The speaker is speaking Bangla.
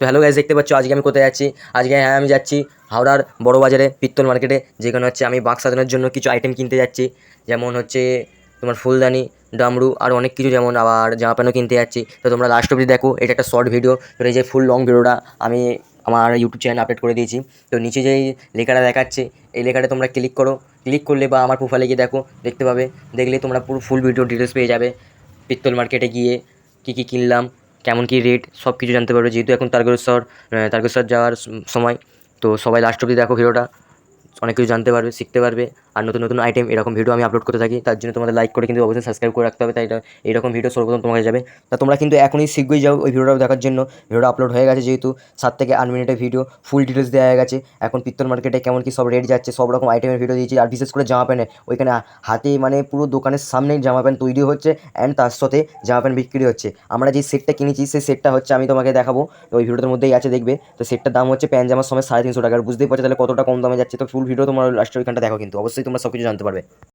তো হ্যালো গাইজ দেখতে পাচ্ছ? আজকে আমি কোথায় যাচ্ছি আজকে হ্যাঁ আমি যাচ্ছি হাওড়ার বড় বাজারে পিত্তল মার্কেটে যেখানে হচ্ছে আমি বাক্স সাজানোর জন্য কিছু আইটেম কিনতে যাচ্ছি। যেমন হচ্ছে তোমার ফুলদানি, ডামরু আর অনেক কিছু যেমন আবার জামা প্যান্টও কিনতে যাচ্ছি। তো তোমরা লাস্ট অবধি দেখো, এটা একটা শর্ট ভিডিও তো এই যে ফুল লং ভিডিওটা আমি আমার ইউটিউব চ্যানেলে আপডেট করে দিয়েছি। তো নিচে যেই লেখাটা দেখাচ্ছে, এই লেখাটা তোমরা ক্লিক করো। ক্লিক করলে বা আমার প্রোফাইলে গিয়ে দেখো, দেখতে পাবে। দেখলে তোমরা পুরো ফুল ভিডিও ডিটেলস পেয়ে যাবে। পিত্তল মার্কেটে গিয়ে কী কী কিনলাম কেমন কী রেট সব কিছু জানতে পারবে। যেহেতু এখন তারকেশ্বর তারকেশ্বর যাওয়ার সময়, তো সবাই লাস্ট অবধি দেখো ভিডিওটা। অনেক কিছু জানতে পারবে, শিখতে পারবে। আর নতুন নতুন আইটেম এরকম ভিডিও আমি আপলোড করতে থাকি, তার জন্য তোমাদের লাইক করে কিন্তু অবশ্যই সাবস্ক্রাইব করে রাখতে হবে, তাই এটা, এরকম ভিডিও সর্বপ্রথম তোমাকে যাবে। তা তোমরা কিন্তু এখনই শীঘ্রই যাও ওই ভিডিওটা দেখার জন্য। ভিডিওটা আপলোড হয়ে গেছে যেহেতু সাত থেকে আট মিনিটের ভিডিও ফুল ডিটেলস দেওয়া হয়ে গেছে। এখন পিত্তল মার্কেটে কেমন কি সব রেট যাচ্ছে, সব রকম আইটেমের ভিডিও দিয়েছি, আর বিশেষ করে জামা প্যান্টের। ওইখানে হাতে মানে পুরো দোকানের সামনেই জামা প্যান্ট তৈরি হচ্ছে অ্যান্ড তার সাথে জামা প্যান্ট বিক্রি হচ্ছে। আমরা যে সেটটা কিনেছি, সেই সেটটা হচ্ছে আমি তোমাকে দেখাবো। ওই ভিডিওর মধ্যেই আছে, দেখবে। তো সেটটার দাম হচ্ছে প্যান্ট জামার সময় সাড়ে তিনশো টাকা। বুঝতেই পারছ তাহলে কতটা কম দামে যাচ্ছে। তো ফুল ভিডিও তোমার লাস্টের ওইখানটা দেখো কিন্তু অবশ্যই তোমরা সব জানতে পারবে।